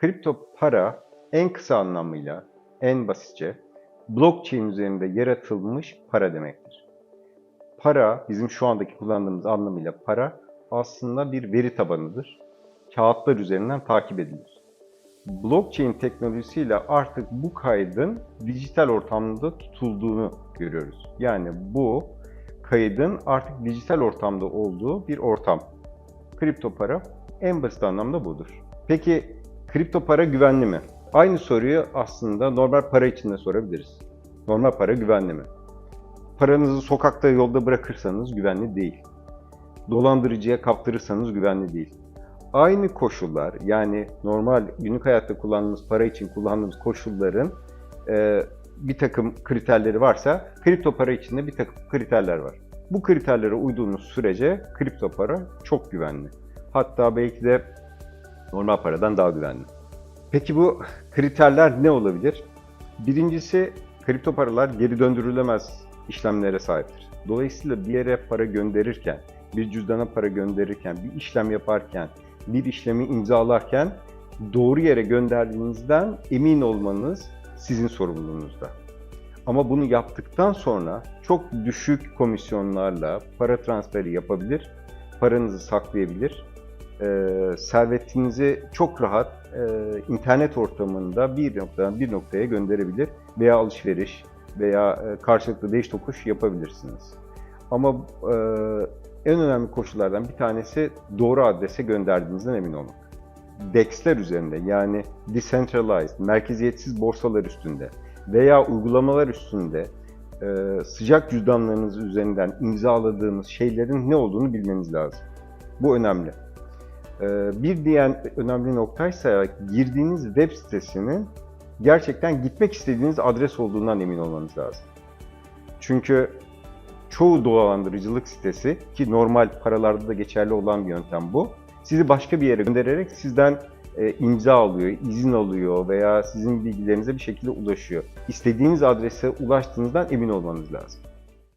Kripto para en kısa anlamıyla, en basitçe blockchain üzerinde yaratılmış para demektir. Para, bizim şu andaki kullandığımız anlamıyla para aslında bir veri tabanıdır. Kağıtlar üzerinden takip edilir. Blockchain teknolojisiyle artık bu kaydın dijital ortamda tutulduğunu görüyoruz. Yani bu kaydın artık dijital ortamda olduğu bir ortam. Kripto para en basit anlamda budur. Peki kripto para güvenli mi? Aynı soruyu aslında normal para için de sorabiliriz. Normal para güvenli mi? Paranızı sokakta yolda bırakırsanız güvenli değil. Dolandırıcıya kaptırırsanız güvenli değil. Aynı koşullar yani normal günlük hayatta kullandığımız para için kullandığımız koşulların e, bir takım kriterleri varsa kripto para için de bir takım kriterler var. Bu kriterlere uyduğunuz sürece kripto para çok güvenli. Hatta belki de normal paradan daha güvenli. Peki bu kriterler ne olabilir? Birincisi kripto paralar geri döndürülemez işlemlere sahiptir. Dolayısıyla bir yere para gönderirken, bir cüzdana para gönderirken, bir işlem yaparken, bir işlemi imzalarken doğru yere gönderdiğinizden emin olmanız sizin sorumluluğunuzda. Ama bunu yaptıktan sonra çok düşük komisyonlarla para transferi yapabilir, paranızı saklayabilir, servetinizi çok rahat e, internet ortamında bir noktadan bir noktaya gönderebilir veya alışveriş veya e, karşılıklı değiş tokuş yapabilirsiniz. Ama e, en önemli koşullardan bir tanesi doğru adrese gönderdiğinizden emin olmak. DEX'ler üzerinde yani decentralized, merkeziyetsiz borsalar üstünde veya uygulamalar üstünde e, sıcak cüzdanlarınız üzerinden imzaladığınız şeylerin ne olduğunu bilmeniz lazım. Bu önemli. E, bir diğer önemli noktaysa girdiğiniz web sitesinin gerçekten gitmek istediğiniz adres olduğundan emin olmanız lazım. Çünkü çoğu dolandırıcılık sitesi ki normal paralarda da geçerli olan bir yöntem bu. Sizi başka bir yere göndererek sizden e, imza alıyor, izin alıyor veya sizin bilgilerinize bir şekilde ulaşıyor. İstediğiniz adrese ulaştığınızdan emin olmanız lazım.